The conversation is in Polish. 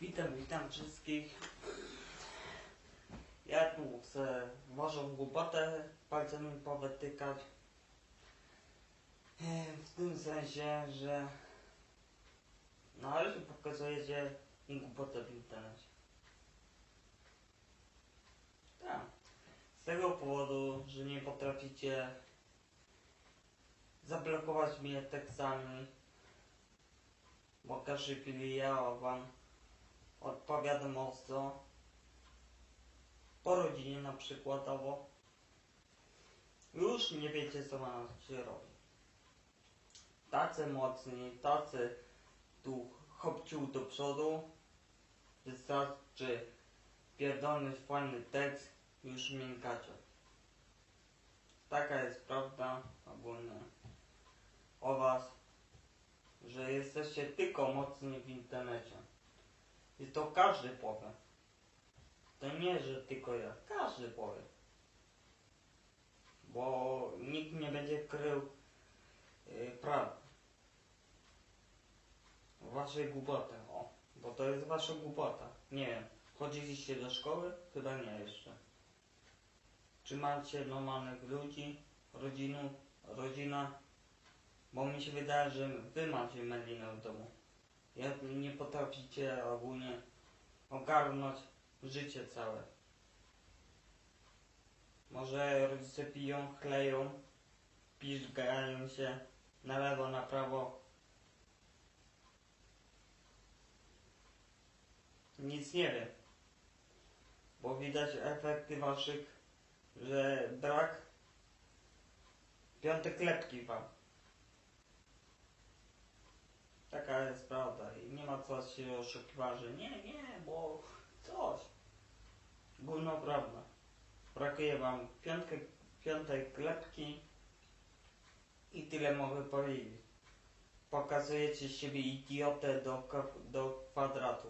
Witam, witam wszystkich. Ja tu chcę waszą głupotę palcem powytykać. E, W tym sensie, że no ale że pokazujecie głupotę w internecie. Tak. Z tego powodu, że nie potraficie zablokować mnie tekstami, bo chwili ja wam odpowiadam mocno. Po rodzinie na przykładowo. Już nie wiecie co ma się robi. Tacy mocni, tacy tu chopcił do przodu. Wystarczy pierdolny fajny tekst, już miękacie. Taka jest prawda ogólnie o was, że jesteście tylko mocni w internecie. I to każdy powie. To nie, że tylko ja. Każdy powie. Bo nikt nie będzie krył yy, prawdy. Waszej głupoty. O, bo to jest wasza głupota. Nie wiem. Chodziliście do szkoły? Chyba nie jeszcze. Czy macie normalnych ludzi, rodzinów, rodzina? Bo mi się wydaje, że wy macie melinę w domu. Jak nie potraficie ogólnie ogarnąć życie całe. Może rodzice piją, chleją, piszgają się na lewo, na prawo. Nic nie wiem. Bo widać efekty waszych, że brak piąte klepki wam. Taka jest prawda i nie ma co się nie, nie, bo coś. Gówno prawda. Brakuje wam piątkę, piątej klepki i tyle mogę powiedzieć. Pokazujecie siebie idiotę do, do kwadratu.